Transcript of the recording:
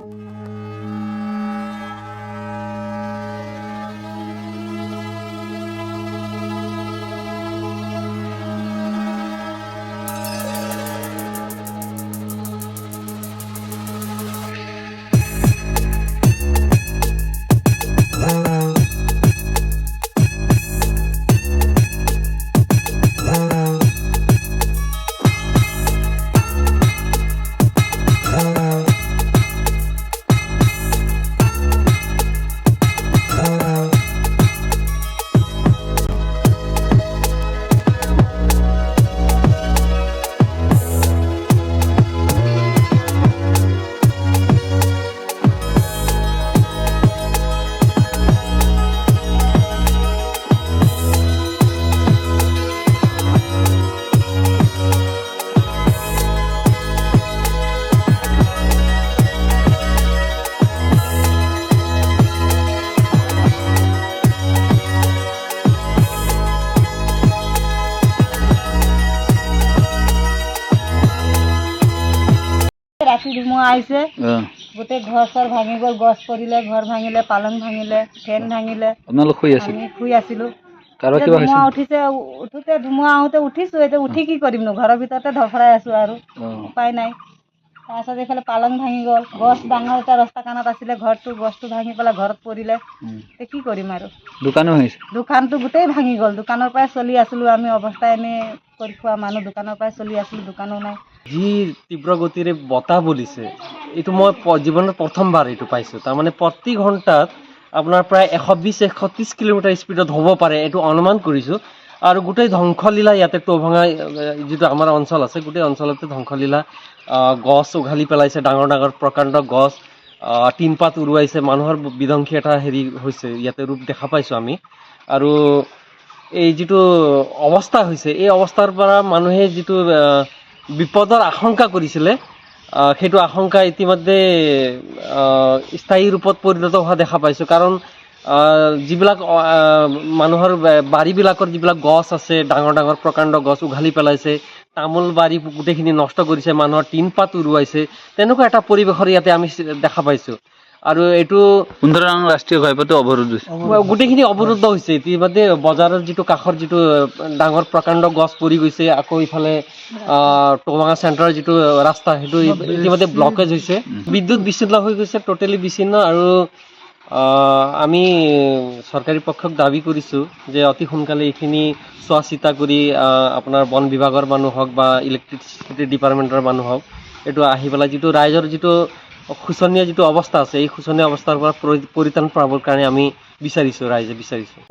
Música ৰাতি ধুমুহা আহিছে গোটেই ঘৰ চৰ ভাঙি গ'ল গছ পৰিলে ঘৰ ভাঙিলে পালং ভাঙিলে ফেন ভাঙিলে। শুই আছিল? আমি শুই আছিলো। ধুমুহা উঠিছে উঠোতে ধুমুহা আহোঁতে উঠিছো এতিয়া উঠি কি কৰিমনো? ঘৰৰ ভিতৰতে ধৰফৰাই আছো আৰু। উপায় নাই। তাৰপাছত এইফালে পালং ভাঙি গ'ল। গছ ডাঙৰ এটা ৰাস্তা কাণত আছিলে ঘৰটো গছটো ভাঙি পেলাই ঘৰত পৰিলে। কি কৰিম আৰু? দোকানো দোকানটো গোটেই ভাঙি গ'ল। দোকানৰ পৰাই চলি আছিলো আমি। অৱস্থা এনে কৰি খোৱা মানুহ দোকানৰ পৰাই চলি আছিলো দোকানো নাই। যি তীব্ৰ গতিৰে বতাহ বলিছে। এইটো মই জীৱনত প্ৰথমবাৰ এইটো পাইছোঁ। তাৰমানে প্ৰতি ঘণ্টাত আপোনাৰ প্ৰায় এশ বিছ এশ ত্ৰিছ কিলোমিটাৰ স্পীডত হ'ব পাৰে, এইটো অনুমান কৰিছোঁ। আৰু গোটেই ধ্বংসলীলা ইয়াতে টৌভঙা যিটো আমাৰ অঞ্চল আছে, গোটেই অঞ্চলতে ধ্বংসলীলা গছ উঘালি পেলাইছে, ডাঙৰ ডাঙৰ, প্ৰকাণ্ড গছ টিনপাত উৰুৱাইছে, মানুহৰ বিধ্বংসী এটা হেৰি হৈছে, ইয়াতে ৰূপ দেখা পাইছোঁ আমি। আৰু এই যিটো অৱস্থা হৈছে, এই অৱস্থাৰ পৰা মানুহে যিটো বিপদৰ আশংকা কৰিছিলে সেইটো আশংকা ইতিমধ্যে স্থায়ী ৰূপত পৰিণত হোৱা দেখা পাইছোঁ। কাৰণ যিবিলাক মানুহৰ বাৰীবিলাকৰ যিবিলাক গছ আছে, ডাঙৰ ডাঙৰ প্ৰকাণ্ড গছ উঘালি পেলাইছে, তামোল বাৰী গোটেইখিনি নষ্ট কৰিছে, মানুহৰ টিনপাত উৰুৱাইছে, তেনেকুৱা এটা পৰিৱেশৰ ইয়াতে আমি দেখা পাইছোঁ। আৰু এইটো সুন্দৰং ৰাষ্ট্ৰীয় ঘাইপথটো অৱৰোধ হৈছে। গোটেইখিনি অৱৰুদ্ধ হৈছে। ইতিমধ্যে বজাৰৰ যিটো কাষৰ যিটো ডাঙৰ প্ৰকাণ্ড গছ পৰি গৈছে আকৌ ইফালে টমাঙা চেণ্টাৰৰ যিটো ৰাস্তা সেইটো ইতিমধ্যে ব্লকেজ হৈছে। বিদ্যুৎ বিচ্ছিন্ন হৈ গৈছে ট'টেলি বিচ্ছিন্ন আৰু আমি চৰকাৰী পক্ষক দাবি কৰিছোঁ যে অতি সোনকালে এইখিনি চোৱা চিতা কৰি আপোনাৰ বন বিভাগৰ মানুহ হওক বা ইলেক্ট্ৰিচিটি ডিপাৰ্টমেণ্টৰ মানুহ হওক এইটো আহি পেলাই যিটো ৰাইজৰ যিটো শোচনীয় যিটো অৱস্থা আছে, এই শোচনীয় অৱস্থাৰ পৰা পৰিত্ৰাণ পাবৰ কাৰণে আমি বিচাৰিছোঁ, ৰাইজে বিচাৰিছোঁ।